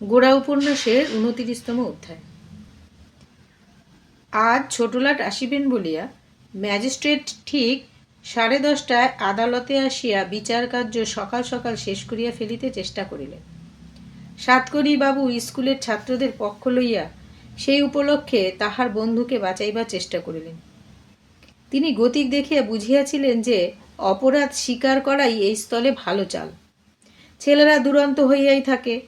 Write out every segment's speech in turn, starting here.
গোড়া উপন্যাসের উনতিরিশতম অধ্যায়। আজ ছোটলাট আসিবেন বলিয়া ম্যাজিস্ট্রেট ঠিক সাড়ে দশটায় আদালতে আসিয়া বিচার কার্য সকাল সকাল শেষ করিয়া ফেলিতে চেষ্টা করিলেন। সাতকড়ি বাবু স্কুলের ছাত্রদের পক্ষ লইয়া সেই উপলক্ষে তাহার বন্ধুকে বাঁচাইবার চেষ্টা করিলেন। তিনি গতিক দেখিয়া বুঝিয়াছিলেন যে অপরাধ স্বীকার করাই এই স্থলে ভালো চাল। ছেলেরা দুরন্ত হইয়াই থাকে।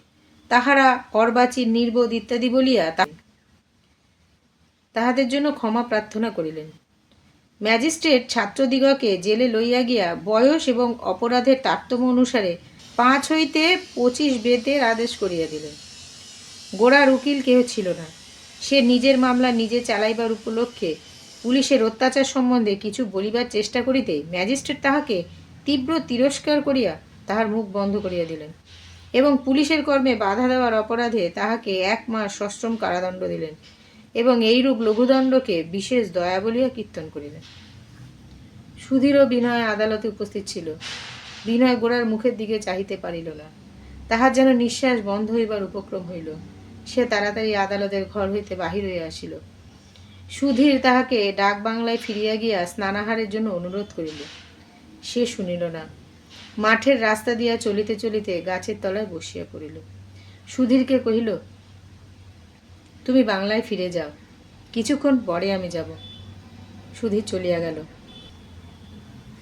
তাহারা অর্বাচীন নির্বোধ ইত্যাদি বলিয়া তাহাদের জন্য ক্ষমা প্রার্থনা করিলেন। ম্যাজিস্ট্রেট ছাত্রদিগকে জেলে লইয়া গিয়া বয়স এবং অপরাধের তারতম্য অনুসারে পাঁচ হইতে পঁচিশ বেতের আদেশ করিয়া দিলেন। গোড়ার উকিল কেহ ছিল না। সে নিজের মামলা নিজে চালাইবার উপলক্ষে পুলিশের অত্যাচার সম্বন্ধে কিছু বলিবার চেষ্টা করিতে ম্যাজিস্ট্রেট তাহাকে তীব্র তিরস্কার করিয়া তাহার মুখ বন্ধ করিয়া দিলেন। এবং পুলিশের কর্মে বাধা দেওয়ার অপরাধে তাহাকে এক মাস সশ্রম কারাদণ্ড দিলেন এবং এইরূপ লঘুদণ্ডকে বিশেষ দয়া বলিয়া কীর্তন করিলেন। সুধীর বিনয় আদালতে উপস্থিত ছিল। বিনয় গোড়ার মুখের দিকে চাহিতে পারিল না। তাহার যেন নিঃশ্বাস বন্ধ হইবার উপক্রম হইল। সে তাড়াতাড়ি আদালতের ঘর হইতে বাহির হইয়া আসিল। সুধীর তাহাকে ডাক বাংলায় ফিরিয়া গিয়া স্নানাহারের জন্য অনুরোধ করিল। সে শুনিল না। মাঠের রাস্তা দিয়া চলিতে চলিতে গাছের তলায় বসিয়া পড়িল। সুধীরকে কহিল, তুমি বাংলায় ফিরে যাও। কিছুক্ষণ পরে আমি যাব। সুধীর চলিয়া গেল।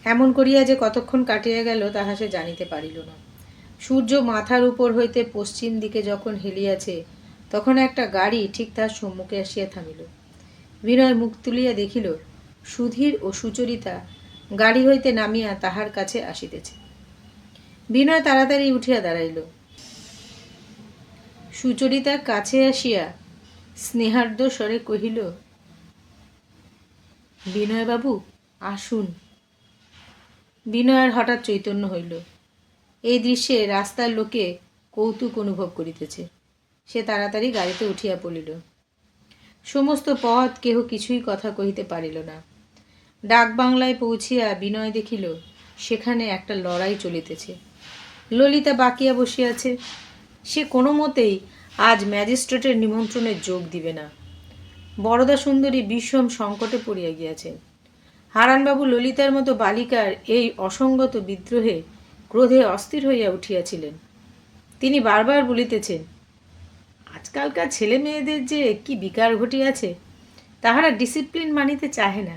এমন করিয়া যে কতক্ষণ কাটিয়া গেল তাহা সে জানিতে পারিল না। সূর্য মাথার উপর হইতে পশ্চিম দিকে যখন হেলিয়াছে, তখন একটা গাড়ি ঠিক তার সম্মুখে আসিয়া থামিল। বিনয় মুখ তুলিয়া দেখিল, সুধীর ও সুচরিতা গাড়ি হইতে নামিয়া তাহার কাছে আসিতেছে। বিনয় তাড়াতাড়ি উঠিয়া দাঁড়াইল। সুচরিতা কাছে আসিয়া স্নেহার্দ্র স্বরে কহিল, বিনয়বাবু, আসুন। বিনয়ের হঠাৎ চৈতন্য হইল। এই দৃশ্যে রাস্তার লোকে কৌতুক অনুভব করিতেছে। সে তাড়াতাড়ি গাড়িতে উঠিয়া পড়িল। সমস্ত পথ কেহ কিছুই কথা কহিতে পারিল না। ডাক বাংলায় পৌঁছিয়া বিনয় দেখিল, সেখানে একটা লড়াই চলিতেছে। ললিতা বাকিয়া বসিয়াছে সে কোনো মতেই আজ ম্যাজিস্ট্রেটের নিমন্ত্রণে যোগ দিবে না। বরদা সুন্দরী বিষম সংকটে পড়িয়া গিয়াছেন হারানবাবু ললিতার মতো বালিকার এই অসঙ্গত বিদ্রোহে ক্রোধে অস্থির হইয়া উঠিয়াছিলেন। তিনি বারবার বলিতেছেন, আজকালকার ছেলে মেয়েদের যে কি বিকার ঘটিয়াছে, তাহারা ডিসিপ্লিন মানিতে চাহে না।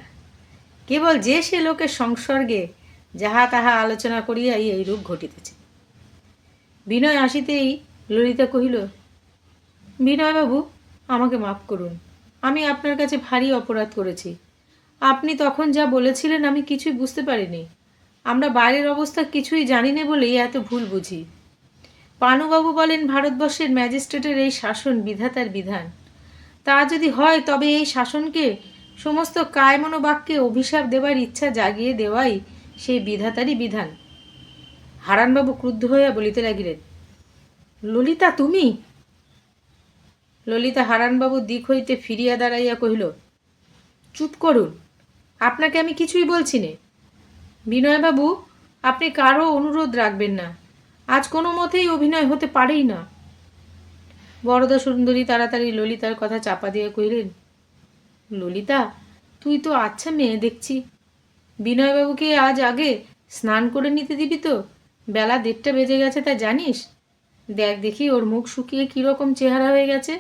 কেবল যে সে লোকের সংসর্গে যাহা তাহা আলোচনা করিয়াই এই রূপ ঘটিতেছে। বিনয় আসিতেই ললিতা কহিল, বিনয়বাবু, আমাকে মাফ করুন। আমি আপনার কাছে ভারী অপরাধ করেছি। আপনি তখন যা বলেছিলেন আমি কিছুই বুঝতে পারিনি। আমরা বাইরের অবস্থা কিছুই জানি না বলেই এত ভুল বুঝি। পানুবাবু বলেন, ভারতবর্ষের ম্যাজিস্ট্রেটের এই শাসন বিধাতার বিধান। তা যদি হয়, তবে এই শাসনকে সমস্ত কায়মনোবাক্যে অভিশাপ দেবার ইচ্ছা জাগিয়ে দেওয়াই সেই বিধাতারই বিধান। হারানবাবু ক্রুদ্ধ হইয়া বলিতে লাগিলেন, ললিতা, তুমি? ললিতা হারানবাবুর দিক হইতে ফিরিয়া দাঁড়াইয়া কহিল, চুপ করুন, আপনাকে আমি কিছুই বলছি নে। বিনয়বাবু, আপনি কারও অনুরোধ রাখবেন না, আজ কোনো মতেই অভিনয় হতে পারেই না। বরদা সুন্দরী তাড়াতাড়ি ললিতার কথা চাপা দিয়ে কহিলেন, ললিতা, তুই তো আচ্ছা মেয়ে দেখছি। বিনয়বাবুকে আজ আগে স্নান করে নিতে দিবি তো? বেলা দেড়টা বেজে গেছে তা জানিস? দেখ দেখি ওর মুখ শুকিয়ে কীরকম চেহারা হয়ে গেছে।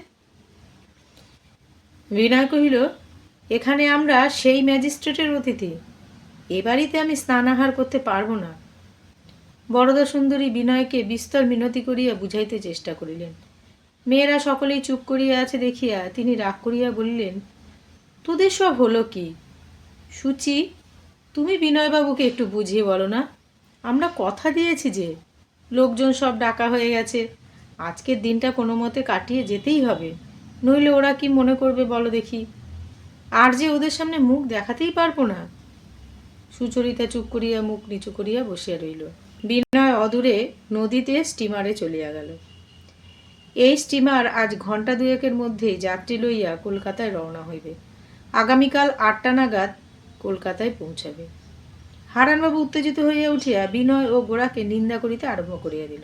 বিনয় কহিল, এখানে আমরা সেই ম্যাজিস্ট্রেটের অতিথি। এ বাড়িতে আমি স্নানাহার করতে পারব না। বরদা সুন্দরী বিনয়কে বিস্তর মিনতি করিয়া বুঝাইতে চেষ্টা করিলেন। মেয়েরা সকলেই চুপ করিয়া আছে দেখিয়া তিনি রাগ করিয়া বলিলেন, তোদের সব হলো কি? সুচি, তুমি বিনয়বাবুকে একটু বুঝিয়ে বলো না। আমরা কথা দিয়েছি যে লোকজন সব ডাকা হয়ে গেছে। আজকের দিনটা কোনো মতে কাটিয়ে যেতেই হবে। নইলে ওরা কি মনে করবে বলো দেখি। আর যে ওদের সামনে মুখ দেখাতেই পারব না। সুচরিতা চুপ করিয়া মুখ নিচু করিয়া বসিয়া রইল। বিনয় অদূরে নদীতে স্টিমারে চলিয়া গেল। এই স্টিমার আজ ঘণ্টা দুয়েকের মধ্যে যাত্রী লইয়া কলকাতায় রওনা হইবে। আগামীকাল আটটা নাগাদ কলকাতায় পৌঁছাবে। হারানবাবু উত্তেজিত হইয়া উঠিয়া বিনয় ও গোড়াকে নিন্দা করিতে আরম্ভ করিয়া দিল।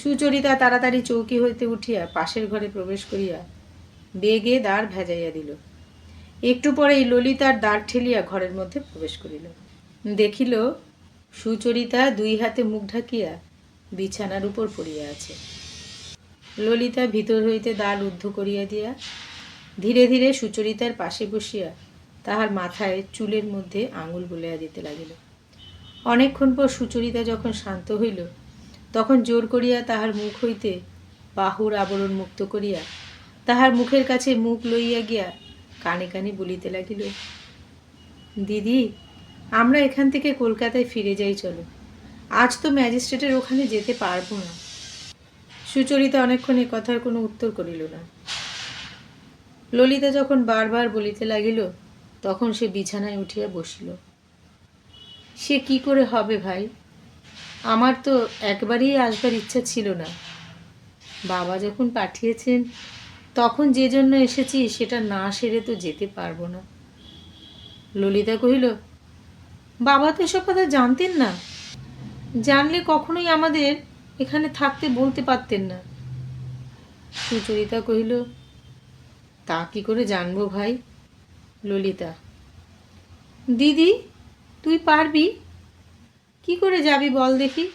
সুচরিতা তাড়াতাড়ি চৌকি হইতে উঠিয়া পাশের ঘরে প্রবেশ করিয়া বেগে দ্বার ভেজাইয়া দিল। একটু পরেই ললিতার দ্বার ঠেলিয়া ঘরের মধ্যে প্রবেশ করিল। দেখিল সুচরিতা দুই হাতে মুখ ঢাকিয়া বিছানার উপর পড়িয়া আছে। ললিতা ভিতর হইতে দ্বার রুদ্ধ করিয়া দিয়া ধীরে ধীরে সুচরিতার পাশে বসিয়া তাহার মাথায় চুলের মধ্যে আঙুল বলিয়া দিতে লাগিল। অনেকক্ষণ পর সুচরিতা যখন শান্ত হইল, তখন জোর করিয়া তাহার মুখ হইতে বাহুর আবরণ মুক্ত করিয়া তাহার মুখের কাছে মুখ লইয়া গিয়া কানে কানে বলিতে লাগিল, দিদি, আমরা এখান থেকে কলকাতায় ফিরে যাই চলো। আজ তো ম্যাজিস্ট্রেটের ওখানে যেতে পারব না। সুচরিতা অনেকক্ষণ এ কথার কোনো উত্তর করিল না। ললিতা যখন বারবার বলিতে লাগিল তখন সে বিছানায় উঠিয়া বসিল। সে কি করে হবে ভাই? আমার তো একবারই আসবার ইচ্ছা ছিল না। বাবা যখন পাঠিয়েছেন, তখন যে জন্য এসেছি সেটা না সেরে তো যেতে পারব না। ললিতা কহিল, বাবা তো এসব কথা জানতেন না। জানলে কখনোই আমাদের এখানে থাকতে বলতে পারতেন না। সুচরিতা কহিল, তা কি করে জানব ভাই? ললিতা। দিদি, তুই পারবি? কি করে যাবি বল দেখি।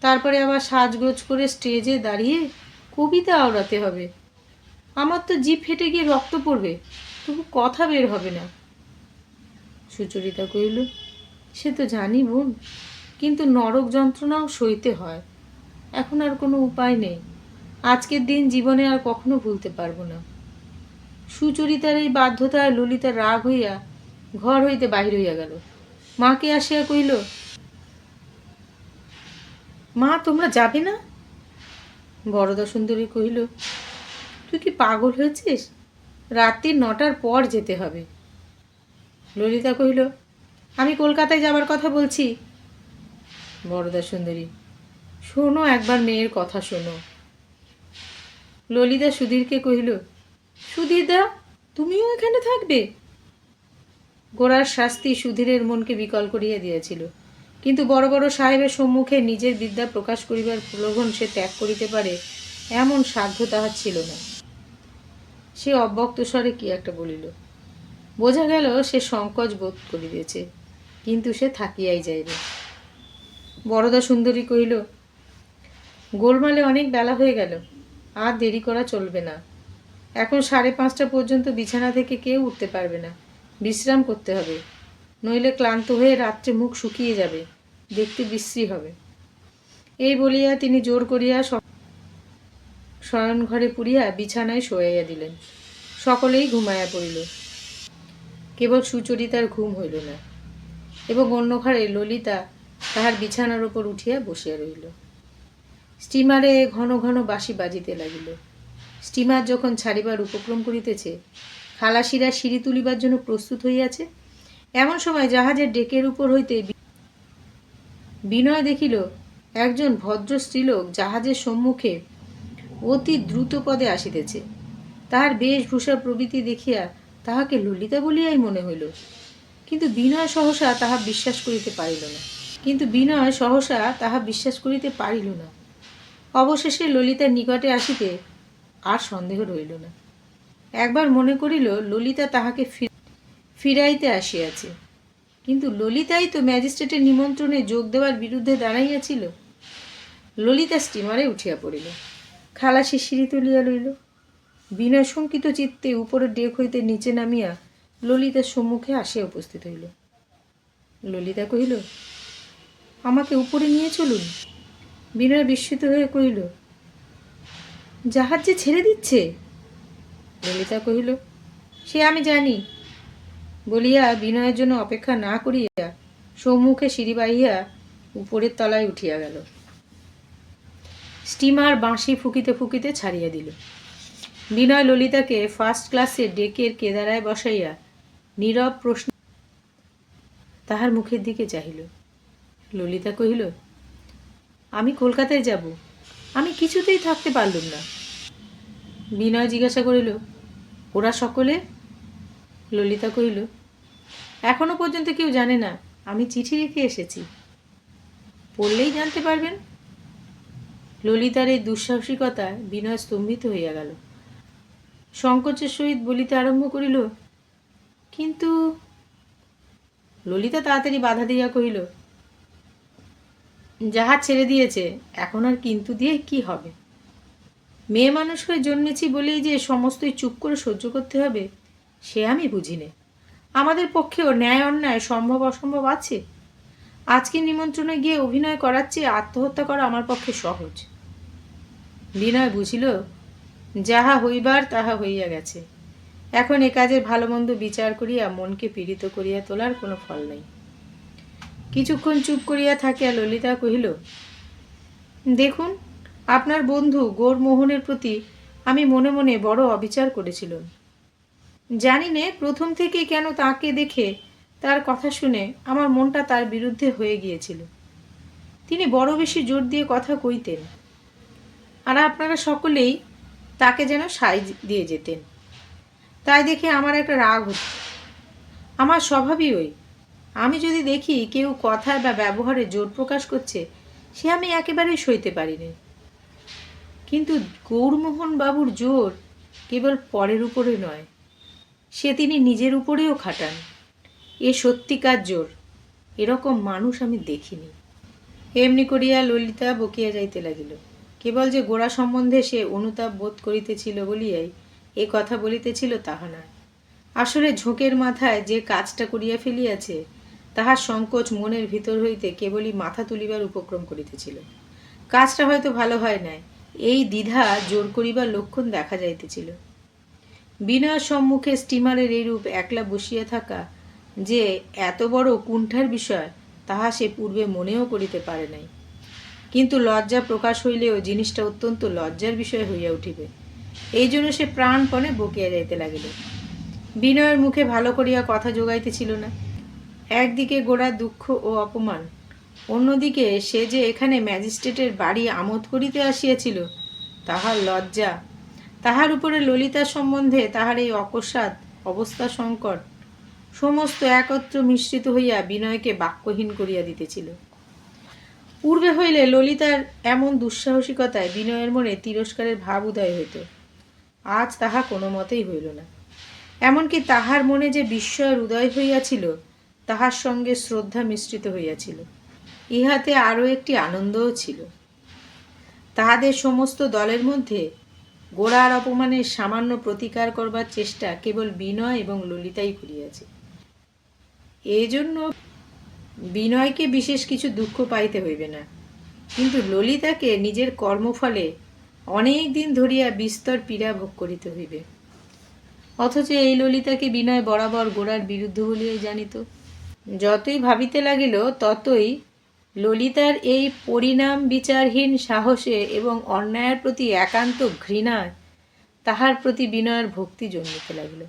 তারপরে আবার সাজগোজ করে স্টেজে দাঁড়িয়ে কবিতা আওড়াতে হবে। আমার তো জিভ ফেটে গিয়ে রক্ত পড়বে, তবু কথা বের হবে না। সুচরিতা কহিল, সে তো জানি বোন, কিন্তু নরক যন্ত্রণাও সইতে হয়। এখন আর কোনো উপায় নেই। আজকের দিন জীবনে আর কখনো ভুলতে পারব না। সুচরিতার এই বাধ্যতায় ললিতা রাগ হইয়া ঘর হইতে বাহির হইয়া গেল। মাকে আসিয়া কহিল, মা, তোমরা যাবে না? বরদা সুন্দরী কহিল, তুই কি পাগল হয়েছিস? রাত্রি নটার পর যেতে হবে। ললিতা কহিল, আমি কলকাতায় যাবার কথা বলছি। বরদা সুন্দরী, শোনো একবার মেয়ের কথা শোনো। ললিতা সুধীরকে কহিল সুধীরদা, তুমিও এখানে থাকবে? গোড়ার শাস্তি সুধীরের মনকে বিকল করিয়া দিয়েছিল। কিন্তু বড় বড় সাহেবের সম্মুখে নিজের বিদ্যা প্রকাশ করিবার প্রলোভন সে ত্যাগ করিতে পারে, এমন সাধ্য তাহার ছিল না। সে অব্যক্ত স্বরে কি একটা বলিল। বোঝা গেল সে সংকোচ বোধ করিতেছে, কিন্তু সে থাকিয়াই যাইবে বরদা সুন্দরী কহিল, গোলমালে অনেক বেলা হয়ে গেল, আর দেরি করা চলবে না। এখন সাড়ে পাঁচটা পর্যন্ত বিছানা থেকে কেউ উঠতে পারবে না। বিশ্রাম করতে হবে। নইলে ক্লান্ত হয়ে রাত্রে মুখ শুকিয়ে যাবে। দেখতে বিশ্রী হবে। এই বলিয়া তিনি জোর করিয়া শ- শয়ন ঘরে পুরিয়া বিছানায় শোয়াইয়া দিলেন। সকলেই ঘুমাইয়া পড়িল। কেবল সুচরিতার ঘুম হইল না এবং অন্য ঘরে ললিতা তাহার বিছানার উপর উঠিয়া বসিয়া রহিল। স্টিমারে ঘন ঘন বাঁশি বাজিতে লাগিল। স্টিমার যখন ছাড়িবার উপক্রম করিতেছে, খালাসিরা সিঁড়ি তুলিবার জন্য প্রস্তুত হইয়াছে। এমন সময় জাহাজের ডেকের উপর হইতে বিনয় দেখিল, একজন ভদ্র স্ত্রীলোক জাহাজের সম্মুখে অতি দ্রুত পদে আসিতেছে। তাহার বেশভূষা প্রভৃতি দেখিয়া তাহাকে ললিতা বলিয়াই মনে হইল। কিন্তু বিনয় সহসা তাহা বিশ্বাস করিতে পারিল না। কিন্তু বিনয় সহসা তাহা বিশ্বাস করিতে পারিল না। অবশেষে ললিতার নিকটে আসিতে আর সন্দেহ রইল না। একবার মনে করিল ললিতা তাহাকে ফিরাইতে আসিয়াছে। কিন্তু ললিতাই তো ম্যাজিস্ট্রেটের নিমন্ত্রণে যোগ দেওয়ার বিরুদ্ধে দাঁড়াইয়াছিল। ললিতা স্টিমারে উঠিয়া পড়িল। খালাসি সিঁড়ি তুলিয়া লইল। বিনয় শঙ্কিত চিত্তে উপরের ডেক হইতে নিচে নামিয়া ললিতার সম্মুখে আসিয়া উপস্থিত হইল। ললিতা কহিল, আমাকে উপরে নিয়ে চলুন? বিনয় বিস্মিত হয়ে কহিল জাহাজ যে ছেড়ে দিচ্ছে? ললিতা কহিল সে আমি জানি। বলিয়া বিনয়ের জন্য অপেক্ষা না করিয়া সম্মুখে সিঁড়ি বাহিয়া উপরের তলায় উঠিয়া গেল। স্টিমার বাঁশি ফুকিতে ফুকিতে ছাড়িয়া দিল। বিনয় ললিতাকে ফার্স্ট ক্লাসে ডেকের কেদারায় বসাইয়া নীরব প্রশ্ন তাহার মুখের দিকে চাহিল। ললিতা কহিল আমি কলকাতায় যাব। আমি কিছুতেই থাকতে পারলুম না। বিনয় জিজ্ঞাসা করিল, ওরা সকলে? ললিতা কহিল, এখনও পর্যন্ত কেউ জানে না, আমি চিঠি রেখে এসেছি। পড়লেই জানতে পারবেন? ললিতার এই দুঃসাহসিকতা বিনয় স্তম্ভিত হইয়া গেল। সংকোচের সহিত বলিতে আরম্ভ করিল, কিন্তু ললিতা তাড়াতাড়ি বাধা দিয়া কহিল, যাহা ছেড়ে দিয়েছে, এখন আর কিন্তু দিয়ে কি হবে? মেয়ে মানুষ হয়ে জন্মেছি বলেই যে সমস্তই চুপ করে সহ্য করতে হবে, সে আমি বুঝি নে আমাদের পক্ষেও ন্যায় অন্যায় সম্ভব অসম্ভব আছে। আজকে নিমন্ত্রণে গিয়ে অভিনয় করার চেয়ে আত্মহত্যা করা আমার পক্ষে সহজ। বিনয় বুঝিল, যাহা হইবার তাহা হইয়া গেছে। এখন এ কাজের ভালো মন্দ বিচার করিয়া মনকে পীড়িত করিয়া তোলার কোনো ফল নাই। কিছুক্ষণ চুপ করিয়া থাকিয়া ললিতা কহিল, দেখুন আপনার বন্ধু গৌরমোহনের প্রতি আমি মনে মনে বড় অবিচার করেছিলাম। জানি নে, প্রথম থেকে কেন তাকে দেখে তার কথা শুনে আমার মনটা তার বিরুদ্ধে হয়ে গিয়েছিল। তিনি বড় বেশি জোর দিয়ে কথা কইতেন আর আপনারা সকলেই তাকে যেন সাই দিয়ে যেতেন। তাই দেখে আমার একটা রাগ হতো। আমার স্বভাবই ওই। আমি যদি দেখি কেউ কথায় বা ব্যবহারে জোর প্রকাশ করছে, সে আমি একেবারেই সইতে পারিনি। কিন্তু গৌরমোহন বাবুর জোর কেবল পরের উপরে নয়, সে তিনি নিজের উপরেও খাটান। এ সত্যিকার জোর, এরকম মানুষ আমি দেখিনি। এমনি করিয়া ললিতা বকিয়া যাইতে লাগিল। কেবল যে গোড়া সম্বন্ধে সে অনুতাপ বোধ করিতেছিল বলিয়াই এ কথা বলিতেছিল তাহা নয়। আসলে ঝোঁকের মাথায় যে কাজটা করিয়া ফেলিয়াছে, তাহার সংকোচ মনের ভিতর হইতে কেবলই মাথা তুলিবার উপক্রম করিতেছিল। কাজটা হয়তো ভালো হয় নাই এই দ্বিধা জোর করিবার লক্ষণ দেখা যাইতেছিল। বিনয়ের সম্মুখে স্টিমারের এইরূপ একলা বসিয়া থাকা যে এত বড় কুণ্ঠার বিষয়, তাহা সে পূর্বে মনেও করিতে পারে নাই। কিন্তু লজ্জা প্রকাশ হইলেও জিনিসটা অত্যন্ত লজ্জার বিষয় হইয়া উঠিবে। এই জন্য সে প্রাণপণে বকিয়া যাইতে লাগিল। বিনয়ের মুখে ভালো করিয়া কথা যোগাইতেছিল না। একদিকে গোড়া দুঃখ ও অপমান অন্যদিকে সে যে এখানে ম্যাজিস্ট্রেটের বাড়ি আমোদ করিতে আসিয়াছিল, তাহার লজ্জা। তাহার উপরে ললিতা সম্বন্ধে তাহার এই অকস্মাৎ অবস্থা সংকট, সমস্ত একত্র মিশ্রিত হইয়া বিনয়কে বাক্যহীন করিয়া দিতেছিল। পূর্বে হইলে ললিতার এমন দুঃসাহসিকতায় বিনয়ের মনে তিরস্কারের ভাব উদয় হইত। আজ তাহা কোনো মতেই হইল না। এমনকি তাহার মনে যে বিস্ময়ের উদয় হইয়াছিল, তাহার সঙ্গে শ্রদ্ধা মিশ্রিত হইয়াছিল। ইহাতে আরও একটি আনন্দও ছিল। তাহাদের সমস্ত দলের মধ্যে গোড়ার অপমানের সামান্য প্রতিকার করবার চেষ্টা কেবল বিনয় এবং ললিতাই করিয়াছে। এই জন্য বিনয়কে বিশেষ কিছু দুঃখ পাইতে হইবে না। কিন্তু ললিতাকে নিজের কর্মফলে অনেক দিন ধরিয়া বিস্তর পীড়া ভোগ করিতে হইবে। অথচ এই ললিতাকে বিনয় বরাবর গোড়ার বিরুদ্ধ বলিয়াই জানিত। যতই ভাবিতে লাগিল, ততই ললিতার এই পরিণাম বিচারহীন সাহসে এবং অন্যায়ের প্রতি একান্ত ঘৃণায় তাহার প্রতি বিনয়ের ভক্তি জন্মিতে লাগিল।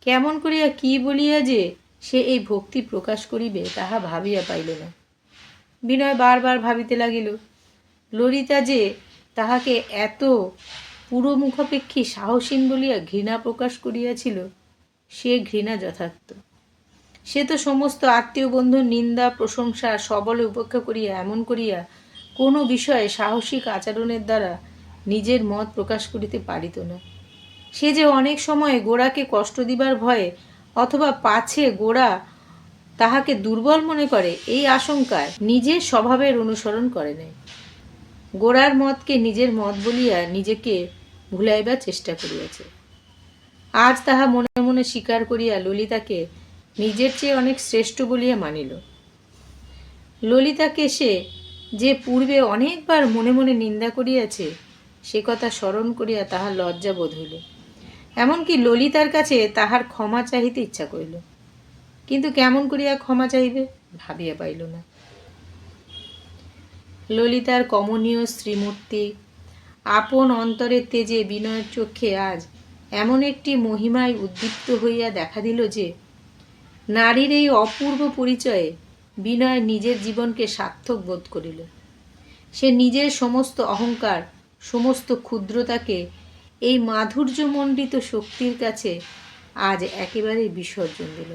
কেমন করিয়া কি বলিয়া যে সে এই ভক্তি প্রকাশ করিবে তাহা ভাবিয়া পাইল না। বিনয় বারবার ভাবিতে লাগিল, ললিতা যে তাহাকে এত পুরোমুখাপেক্ষী সাহসীন বলিয়া ঘৃণা প্রকাশ করিয়াছিল, সে ঘৃণা যথার্থ। সে তো সমস্ত আত্মীয় বন্ধুর নিন্দা, প্রশংসা সবলে উপেক্ষা করিয়া, এমন করিয়া কোনো বিষয়ে সাহসিক আচরণের দ্বারা নিজের মত প্রকাশ করিতে পারিত না। সে যে অনেক সময় গোড়াকে কষ্ট দিবার ভয়ে অথবা পাছে গোড়া তাহাকে দুর্বল মনে করে, এই আশঙ্কায় নিজের স্বভাবের অনুসরণ করে নাই। গোড়ার মতকে নিজের মত বলিয়া নিজেকে ভুলাইবার চেষ্টা করিয়াছে। আজ তাহা মনে মনে স্বীকার করিয়া ললিতাকে নিজের চেয়ে অনেক শ্রেষ্ঠ বলিয়া মানিল। ললিতাকে সে যে পূর্বে অনেকবার মনে মনে নিন্দা করিয়াছে, সে কথা স্মরণ করিয়া তাহার লজ্জা বোধ হইল। এমনকি ললিতার কাছে তাহার ক্ষমা চাহিতে ইচ্ছা করিল। কিন্তু কেমন করিয়া ক্ষমা চাহিবে ভাবিয়া পাইল না। ললিতার কমনীয় শ্রীমূর্তি, আপন অন্তরের তেজে বিনয়ের চক্ষে আজ এমন একটি মহিমায় উদ্দীপ্ত হইয়া দেখা দিল যে নারীর এই অপূর্ব পরিচয়ে বিনয় নিজের জীবনকে সার্থক বোধ করিল। সে নিজের সমস্ত অহংকার, সমস্ত ক্ষুদ্রতাকে এই মাধুর্যমণ্ডিত শক্তির কাছে আজ একেবারেই বিসর্জন দিল।